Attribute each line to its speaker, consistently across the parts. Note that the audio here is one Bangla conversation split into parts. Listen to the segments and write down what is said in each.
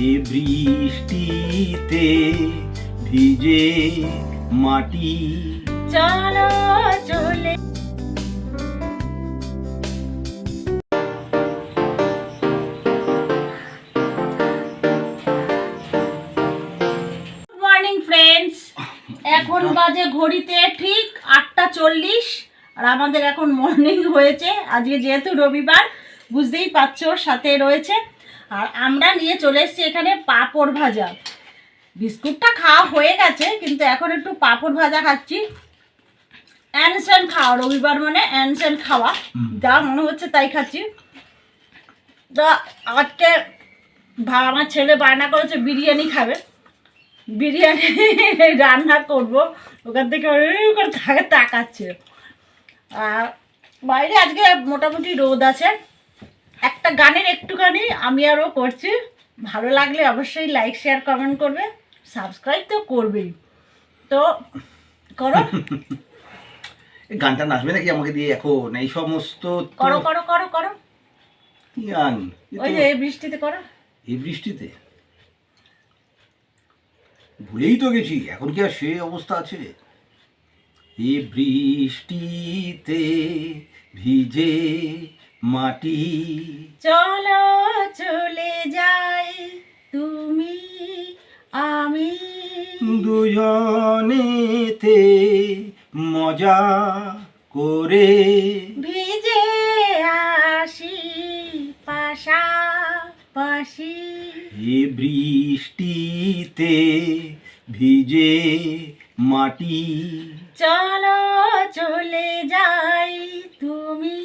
Speaker 1: এ বৃষ্টিতে ভিজে মাটি।
Speaker 2: চলো চলে। মর্নিং ফ্রেন্ডস এখন বাজে ঘড়িতে ঠিক আটটা চল্লিশ আর আমাদের এখন মর্নিং হয়েছে। আজকে যেহেতু রবিবার বুঝতেই পারছ ওর সাথে রয়েছে আর আমরা নিয়ে চলে এসেছি এখানে পাঁপড় ভাজা। বিস্কুটটা খাওয়া হয়ে গেছে কিন্তু এখন একটু পাঁপড় ভাজা খাচ্ছি। অ্যানসেন খাওয়া রবিবার মানে অ্যানসেন খাওয়া। যা মনে হচ্ছে তাই খাচ্ছি। তো আজকে ভা- আমার ছেলে বায়না করেছে বিরিয়ানি খাবে। বিরিয়ানি রান্না করব। ওখান থেকে করে তাকে তাকাচ্ছে। আর বাইরে আজকে মোটামুটি রোদ আছে। একটা গানের একটুখানি আমি আরও করছি। ভালো লাগলে অবশ্যই লাইক শেয়ার কমেন্ট করবে। সাবস্ক্রাইব তো করবেই। তো করো।
Speaker 1: গানটা নাচবে নাকি আমাকে দিয়ে এখন? এই সমস্ত
Speaker 2: করো করো করো করো।
Speaker 1: কি গান?
Speaker 2: ওই যে এই বৃষ্টিতে করো।
Speaker 1: এই বৃষ্টিতে? ভুলেই তো গেছি। এখন কি আর সে অবস্থা আছে? এ বৃষ্টিতে ভিজে মাটি।
Speaker 2: চলো চলে যাই তুমি আমি।
Speaker 1: দুজনেতে মজা করে
Speaker 2: ভিজে আসি পাশাপাশি।
Speaker 1: এ বৃষ্টিতে ভিজে মাটি।
Speaker 2: চলো চলে যাই তুমি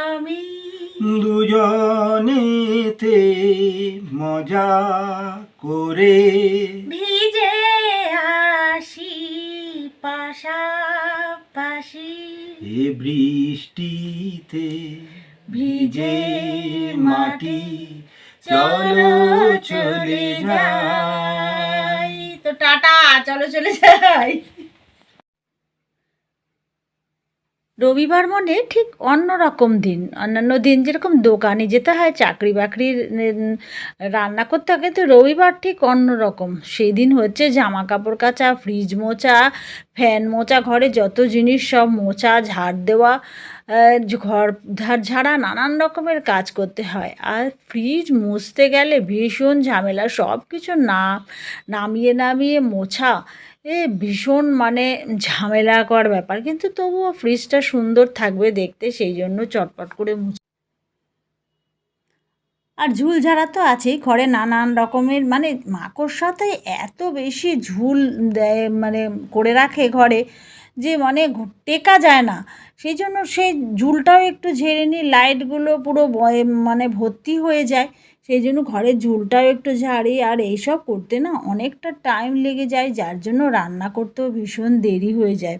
Speaker 2: আমি।
Speaker 1: দুজনেতে মজা করে
Speaker 2: ভিজে আসি পাশাপাশি।
Speaker 1: এ বৃষ্টিতে
Speaker 2: ভিজে
Speaker 1: মাটি। চলো চলে যাই।
Speaker 2: টাটা চলো চলে যাই। রবিবার মানে ঠিক অন্য রকম দিন। অন্যান্য দিন যেরকম দোকানে যেতে হয়, চাকরি বাকরির রান্না করতে হয়, কিন্তু রবিবার ঠিক অন্য রকম সেই দিন হচ্ছে জামা কাপড় কাচা, ফ্রিজ মোচা, ফ্যান মোচা, ঘরে যত জিনিস সব মোচা, ঝাড় দেওয়া ঘর ধার ঝাড়া, নানান রকমের কাজ করতে হয়। আর ফ্রিজ মুছতে গেলে ভীষণ ঝামেলা সব কিছু না, নামিয়ে নামিয়ে মোছা এ ভীষণ মানে ঝামেলা করার ব্যাপার। কিন্তু তবুও ফ্রিজটা সুন্দর থাকবে দেখতে, সেই জন্য চটপট করে মুছে আর ঝুল ঝাড়া তো আছেই, ঘরে নানান রকমের মানে মাকড়সাতে এত বেশি ঝুল দেয় মানে করে রাখে ঘরে। যে মানে টেকা যায় না। সেই জন্য সেই ঝুলটাও একটু ঝেড়ে নিই লাইটগুলো পুরো মানে ভর্তি হয়ে যায়। সেই জন্য ঘরের ঝুলটাও একটু ঝাড়ি। আর এইসব করতে না অনেকটা টাইম লেগে যায়, যার জন্য রান্না করতেও ভীষণ দেরি হয়ে যায়।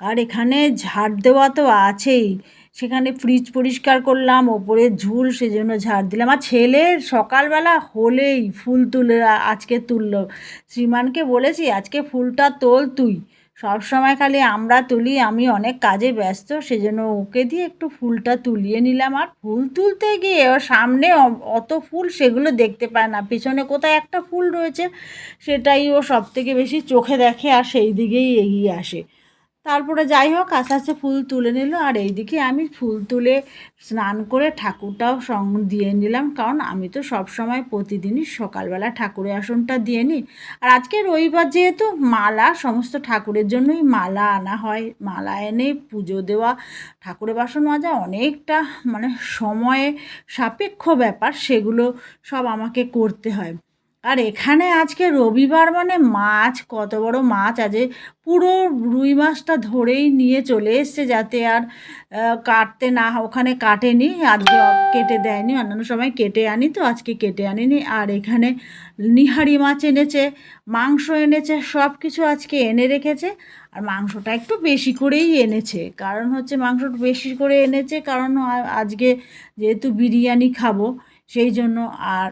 Speaker 2: আর এখানে ঝাড় দেওয়া তো আছেই। সেখানে ফ্রিজ পরিষ্কার করলাম, ওপরে ঝুল, সেজন্য ঝাড় দিলাম। আর ছেলের সকালবেলা হলেই ফুল তুলে আজকে তুললো। শ্রীমানকে বলেছি, আজকে ফুলটা তোল তুই। সব সময় খালি আমরা তুলি, আমি অনেক কাজে ব্যস্ত, সেজন্য ওকে দিয়ে একটু ফুলটা তুলিয়ে নিলাম। আর ফুল তুলতে গিয়ে ওর সামনে অত ফুল সেগুলো দেখতে পায় না। পিছনে কোথায় একটা ফুল রয়েছে, সেটাই ও সব থেকে বেশি চোখে দেখে আর সেই দিকেই এগিয়ে আসে। তারপরে যাই হোক, আস্তে আস্তে ফুল তুলে নিল। আর এইদিকে আমি ফুল তুলে স্নান করে ঠাকুরটাও সং দিয়ে নিলাম। কারণ আমি তো সব সময় প্রতিদিনই সকালবেলা ঠাকুরের আসনটা দিয়ে নিই। আর আজকে রবিবার যেহেতু মালা, সমস্ত ঠাকুরের জন্যই মালা আনা হয়। মালা এনে পুজো দেওয়া, ঠাকুরের বাসন মাজা অনেকটা মানে সময়ে সাপেক্ষ ব্যাপার। সেগুলো সব আমাকে করতে হয়। আর এখানে আজকে রবিবার মানে মাছ, কত বড় মাছ আছে পুরো রুই মাছটা ধরেই নিয়ে চলে এসছে যাতে আর কাটতে না, ওখানে কাটেনি, আজকে কেটে দেয়নি, অন্যান্য সময় কেটে আনি তো, আজকে কেটে আনিনি। আর এখানে নিহারি মাছ এনেছে, মাংস এনেছে সব কিছু আজকে এনে রেখেছে। আর মাংসটা একটু বেশি করেই এনেছে, কারণ হচ্ছে মাংসটা বেশি করে এনেছে, কারণ আজকে যেহেতু বিরিয়ানি খাব, সেই জন্য আর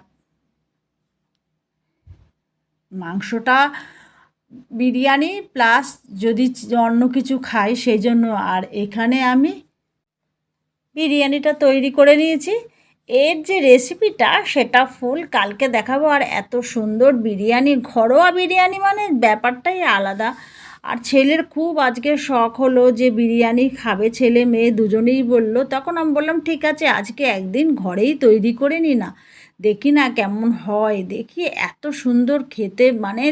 Speaker 2: মাংসটা, বিরিয়ানি প্লাস যদি অন্য কিছু খাই সেই জন্য আর এখানে আমি বিরিয়ানিটা তৈরি করে নিয়েছি। এর যে রেসিপিটা সেটা ফুল কালকে দেখাবো। আর এত সুন্দর বিরিয়ানি ঘরোয়া বিরিয়ানি মানে ব্যাপারটাই আলাদা। আর ছেলের খুব আজকে শখ হলো যে বিরিয়ানি খাবে। ছেলে মেয়ে দুজনেই বলল, তখন আমি বললাম, ঠিক আছে, আজকে একদিন ঘরেই তৈরি করে নি না। দেখি না কেমন হয়। দেখি এত সুন্দর খেতে মানে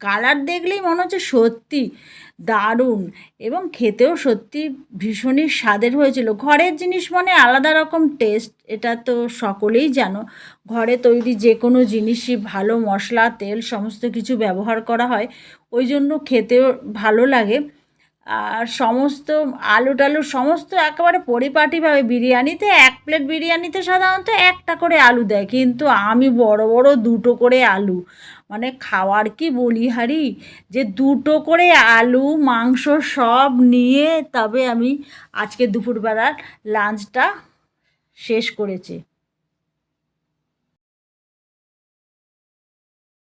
Speaker 2: কালার দেখলেই মনে হচ্ছে সত্যি দারুণ এবং খেতেও সত্যি ভীষণই স্বাদের হয়েছিল। ঘরের জিনিস মানে আলাদা রকম টেস্ট এটা তো সকলেই জানো। ঘরে তৈরি যে কোনো জিনিসই ভালো মশলা, তেল সমস্ত কিছু ব্যবহার করা হয় ওই জন্য খেতেও ভালো লাগে। আর সমস্ত আলু টালু সমস্ত একেবারে পরিপাটিভাবে বিরিয়ানিতে, এক প্লেট বিরিয়ানিতে সাধারণত একটা করে আলু দেয়। কিন্তু আমি বড় বড় দুটো করে আলু মানে খাওয়ার কি বলিহারি যে দুটো করে আলু, মাংস সব নিয়ে তবে আমি আজকে দুপুরবেলার লাঞ্চটা শেষ করেছি।